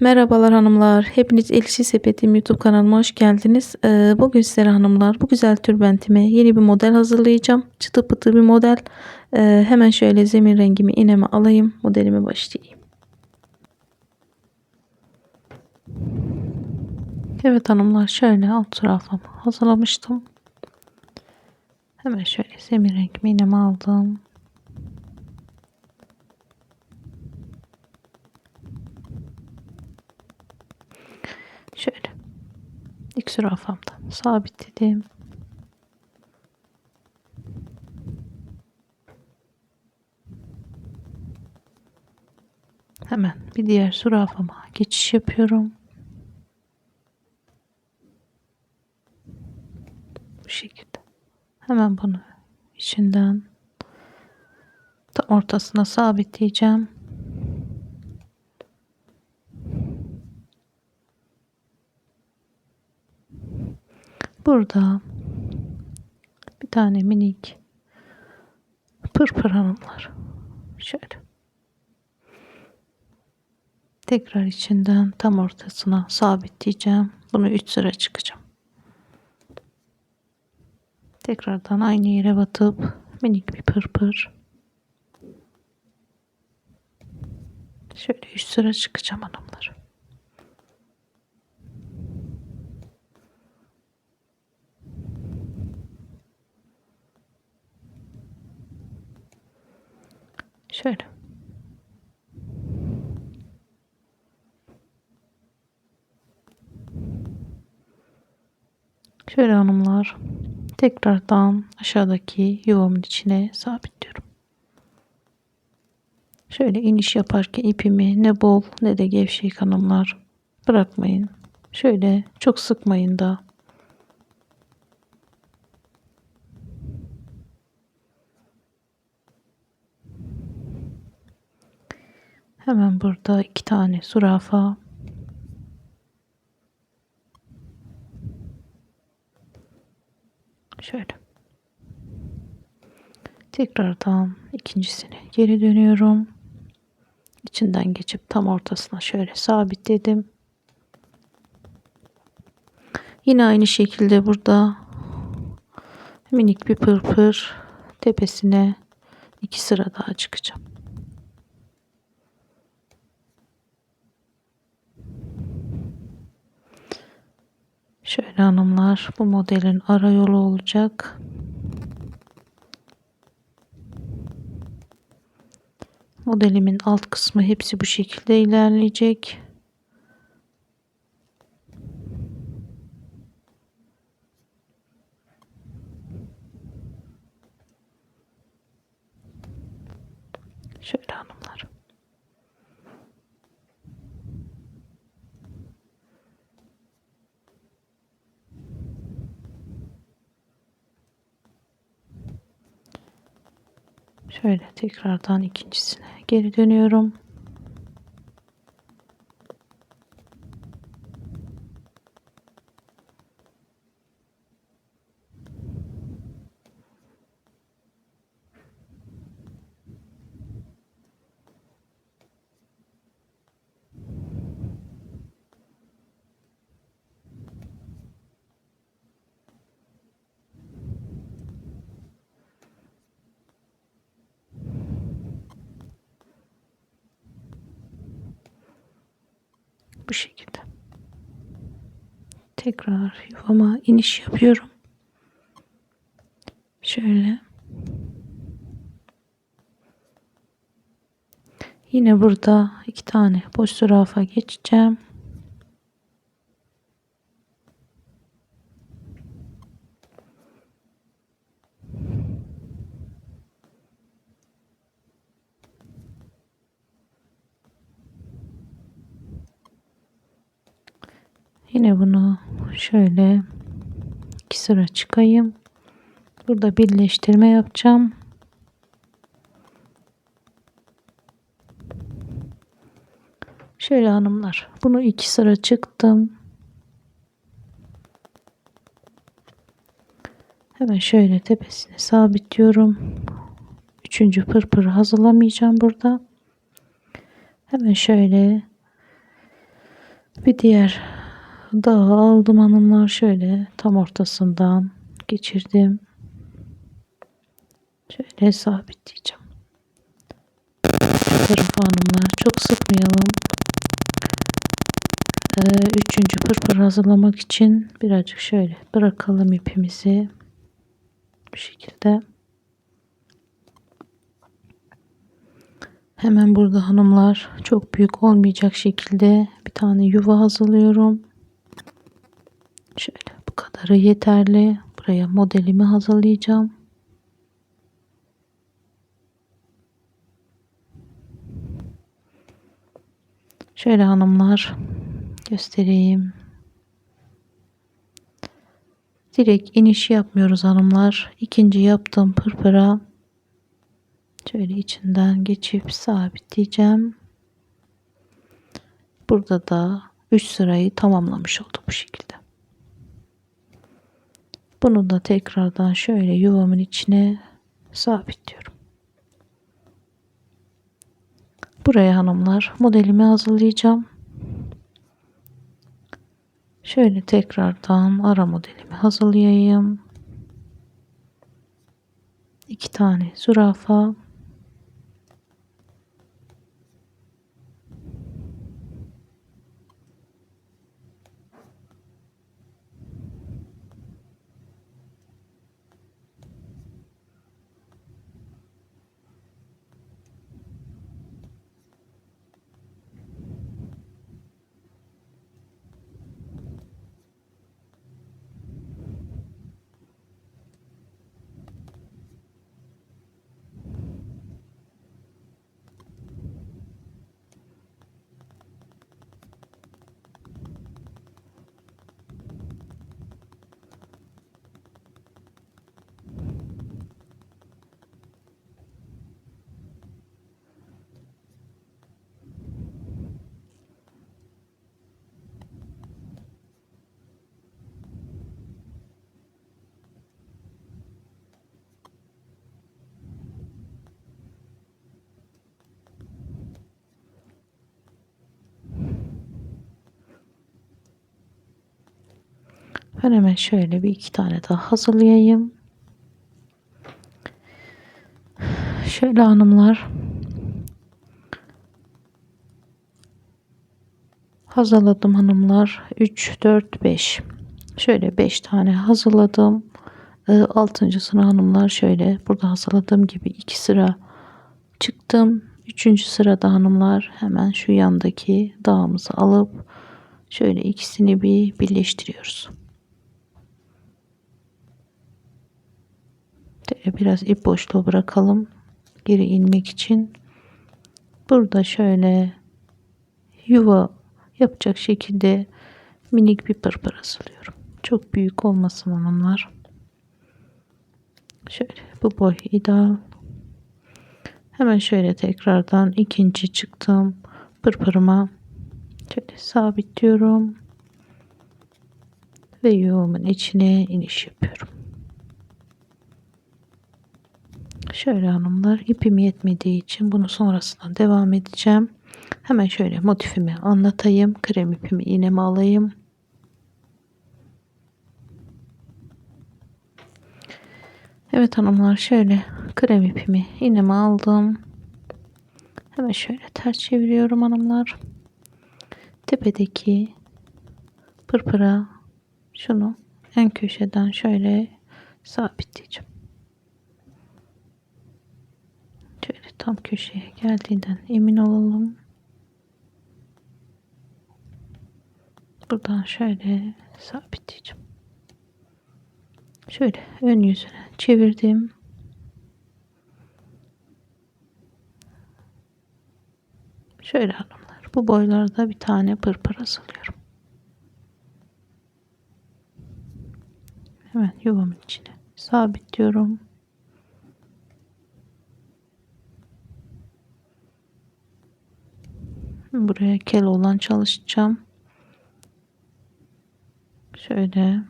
Merhabalar hanımlar. Hepiniz Elçi Sepetim YouTube kanalıma hoş geldiniz. Ee, bugün sizlere hanımlar bu güzel tülbentime yeni bir model hazırlayacağım. Çıtı pıtı bir model. Ee, hemen şöyle zemin rengimi ineme alayım. Modelime başlayayım. Evet hanımlar şöyle alt tarafımı hazırlamıştım. Hemen şöyle zemin rengimi ineme aldım. Şöyle. İlk zürafamda sabitledim. Hemen bir diğer zürafama geçiş yapıyorum. Bu şekilde. Hemen bunu içinden ortasına sabitleyeceğim. Burada bir tane minik pırpır hanımlar. Şöyle. Tekrar içinden tam ortasına sabitleyeceğim. Bunu 3 sıra çıkacağım. Tekrardan aynı yere batıp minik bir pırpır. Şöyle 3 sıra çıkacağım hanımlar. Şöyle. Şöyle hanımlar tekrardan aşağıdaki yuvamın içine sabitliyorum. Şöyle iniş yaparken ipimi ne bol ne de gevşek hanımlar bırakmayın. Şöyle çok sıkmayın da Hemen burada iki tane zürafa. Şöyle. Tekrardan ikincisine geri dönüyorum. İçinden geçip tam ortasına şöyle sabitledim. Yine aynı şekilde burada minik bir pırpır tepesine iki sıra daha çıkacağım. Şöyle hanımlar bu modelin ara yolu olacak. Modelimin alt kısmı hepsi bu şekilde ilerleyecek. Şöyle hanımlar. Şöyle tekrardan ikincisine geri dönüyorum. Bu şekilde. Tekrar yuvama iniş yapıyorum. Şöyle. Yine burada iki tane boş zürafa geçeceğim. Yine bunu şöyle iki sıra çıkayım. Burada birleştirme yapacağım. Şöyle hanımlar bunu iki sıra çıktım. Hemen şöyle tepesine sabitliyorum. Üçüncü pırpırı hazırlamayacağım burada. Hemen şöyle Bir diğer dağı aldım hanımlar şöyle tam ortasından geçirdim. Şöyle sabitleyeceğim. Şu tarafa hanımlar çok sıkmayalım. Ee, üçüncü pırpır hazırlamak için birazcık şöyle bırakalım ipimizi. Bu şekilde. Hemen burada hanımlar çok büyük olmayacak şekilde bir tane yuva hazırlıyorum. Şöyle bu kadarı yeterli. Buraya modelimi hazırlayacağım. Şöyle hanımlar göstereyim. Direkt iniş yapmıyoruz hanımlar. İkinci yaptığım pırpıra şöyle içinden geçip sabitleyeceğim. Burada da 3 sırayı tamamlamış olduk bu şekilde. Bunu da tekrardan şöyle yuvamın içine sabitliyorum. Buraya hanımlar modelimi hazırlayacağım. Şöyle tekrardan ara modelimi hazırlayayım. İki tane zürafa Ben hemen şöyle bir iki tane daha hazırlayayım. Şöyle hanımlar. Hazırladım hanımlar. 3, 4, 5. Şöyle 5 tane hazırladım. Ee, altıncısını hanımlar şöyle burada hazırladığım gibi 2 sıra çıktım. Üçüncü sırada hanımlar hemen şu yandaki dağımızı alıp şöyle ikisini bir birleştiriyoruz. Biraz ip boşluğu bırakalım geri inmek için. Burada şöyle yuva yapacak şekilde minik bir pırpır asılıyorum çok büyük olmasın hanımlar. Şöyle bu boy ideal. Hemen şöyle tekrardan ikinci çıktım pırpırıma şöyle sabitliyorum. Ve yuvamın içine iniş yapıyorum Şöyle hanımlar ipim yetmediği için bunu sonrasında devam edeceğim. Hemen şöyle motifimi anlatayım. Krem ipimi iğnemi alayım. Evet hanımlar şöyle krem ipimi iğnemi aldım. Hemen şöyle ters çeviriyorum hanımlar. Tepedeki pırpıra şunu en köşeden şöyle sabitleyeceğim. Tam köşeye geldiğinden emin olalım. Buradan şöyle sabitleyeceğim. Şöyle ön yüzüne çevirdim. Şöyle hanımlar bu boylarda bir tane pırpır asılıyorum. Hemen yuvamın içine sabitliyorum. Buraya kel olan çalışacağım. Şöyle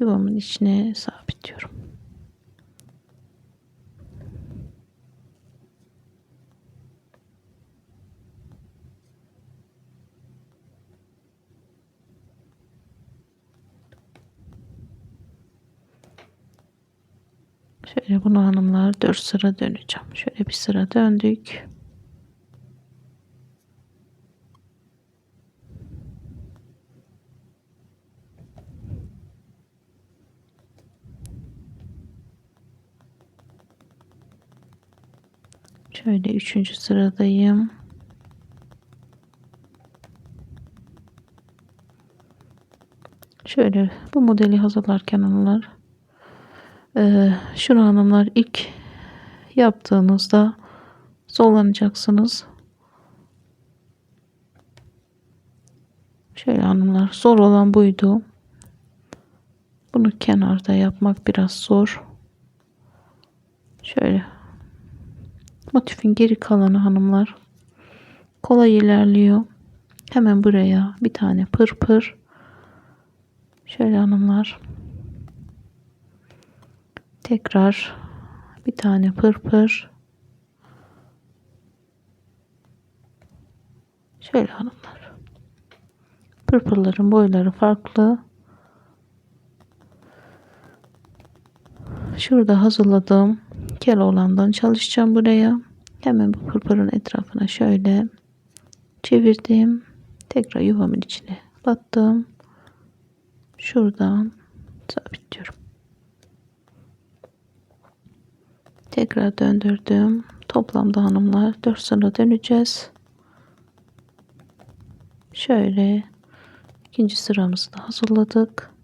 yuvamın içine sabitliyorum. Şöyle bunu hanımlar 4 sıra döneceğim. Şöyle bir sıra döndük. Şöyle üçüncü sıradayım. Şöyle bu modeli hazırlarken hanımlar e, şunu hanımlar ilk yaptığınızda zorlanacaksınız. Şöyle hanımlar zor olan buydu. Bunu kenarda yapmak biraz zor. Şöyle motifin geri kalanı hanımlar kolay ilerliyor. Hemen buraya bir tane pırpır pır Şöyle hanımlar. Tekrar bir tane pırpır. Pır. Şöyle hanımlar. Pırpırların boyları farklı. Şurada hazırladığım kel olandan çalışacağım buraya. Hemen bu pırpırın etrafına şöyle çevirdim. Tekrar yuvamın içine battım şuradan sabitliyorum. Tekrar döndürdüm. Toplamda hanımlar 4 sıra döneceğiz. Şöyle ikinci sıramızı da hazırladık.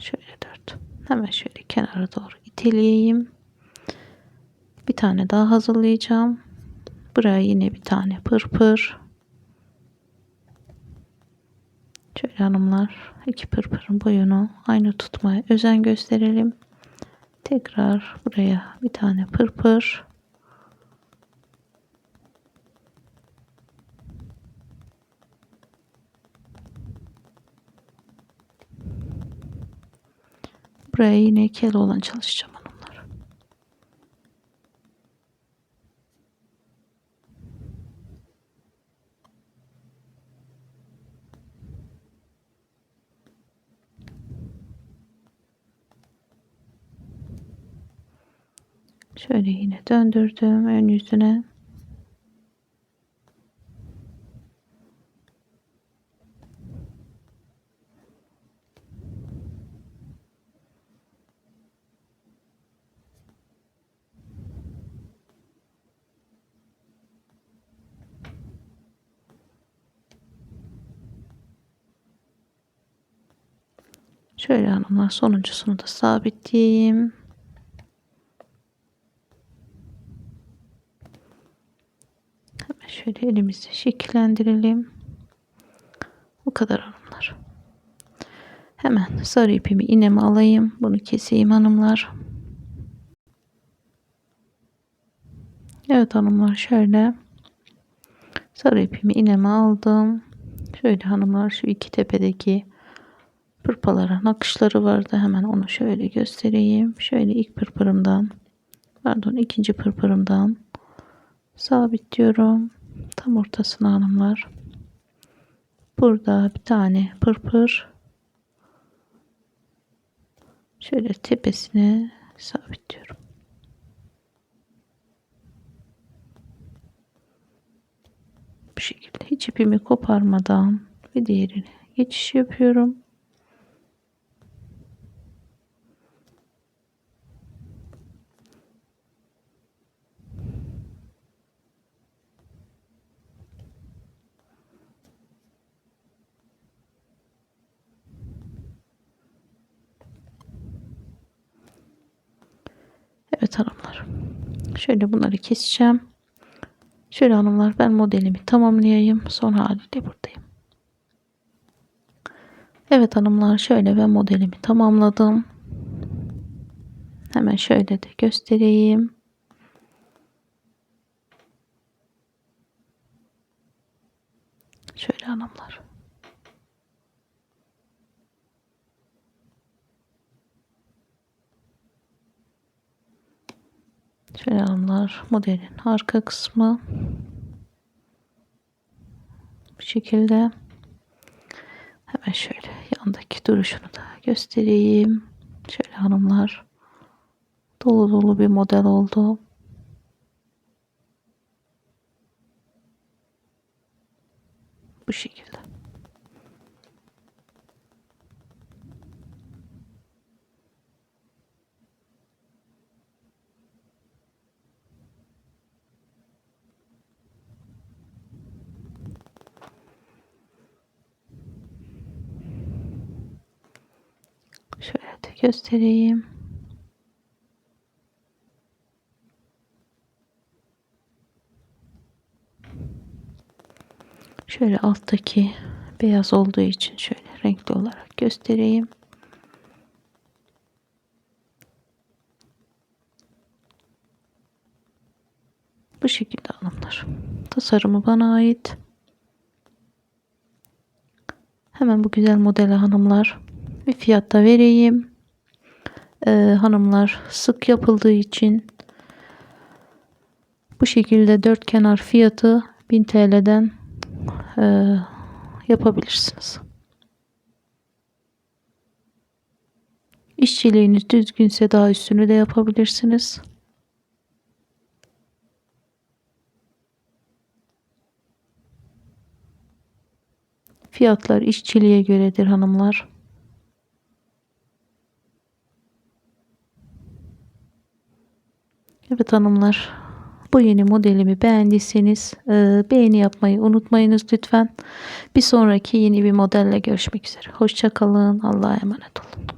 Şöyle dört. Hemen şöyle kenara doğru iteleyeyim. Bir tane daha hazırlayacağım. Buraya yine bir tane pırpır. Pır. Şöyle hanımlar iki pırpırın boyunu aynı tutmaya özen gösterelim. Tekrar buraya bir tane pırpır. Pır. Buraya yine kel olan çalışacağım hanımlar. Şöyle yine döndürdüm ön yüzüne. Şöyle hanımlar sonuncusunu da sabitleyeyim. Hemen şöyle elimizi şekillendirelim. Bu kadar hanımlar. Hemen sarı ipimi iğneme alayım. Bunu keseyim hanımlar. Evet hanımlar şöyle sarı ipimi iğneme aldım. Şöyle hanımlar şu iki tepedeki pırpalara nakışları vardı. Hemen onu şöyle göstereyim. Şöyle ilk pırpırımdan pardon ikinci pırpırımdan sabitliyorum. Tam ortasına hanımlar. Burada bir tane pırpır şöyle tepesine sabitliyorum. Bu şekilde hiç ipimi koparmadan bir diğerine geçiş yapıyorum. Evet hanımlar. Şöyle bunları keseceğim. Şöyle hanımlar ben modelimi tamamlayayım. Son haliyle buradayım. Evet hanımlar şöyle ben modelimi tamamladım. Hemen şöyle de göstereyim. Şöyle hanımlar. Şöyle hanımlar modelin arka kısmı bu şekilde hemen şöyle yandaki duruşunu da göstereyim. Şöyle hanımlar dolu dolu bir model oldu. Bu şekilde. Göstereyim. Şöyle alttaki beyaz olduğu için şöyle renkli olarak göstereyim. Bu şekilde hanımlar. Tasarımı bana ait. Hemen bu güzel modele hanımlar bir fiyatta vereyim. Ee, hanımlar sık yapıldığı için bu şekilde dört kenar fiyatı 1000 TL'den e, yapabilirsiniz. İşçiliğiniz düzgünse daha üstünü de yapabilirsiniz. Fiyatlar işçiliğe göredir hanımlar. Evet hanımlar bu yeni modelimi beğendiyseniz e, beğeni yapmayı unutmayınız lütfen. Bir sonraki yeni bir modelle görüşmek üzere. Hoşçakalın. Allah'a emanet olun.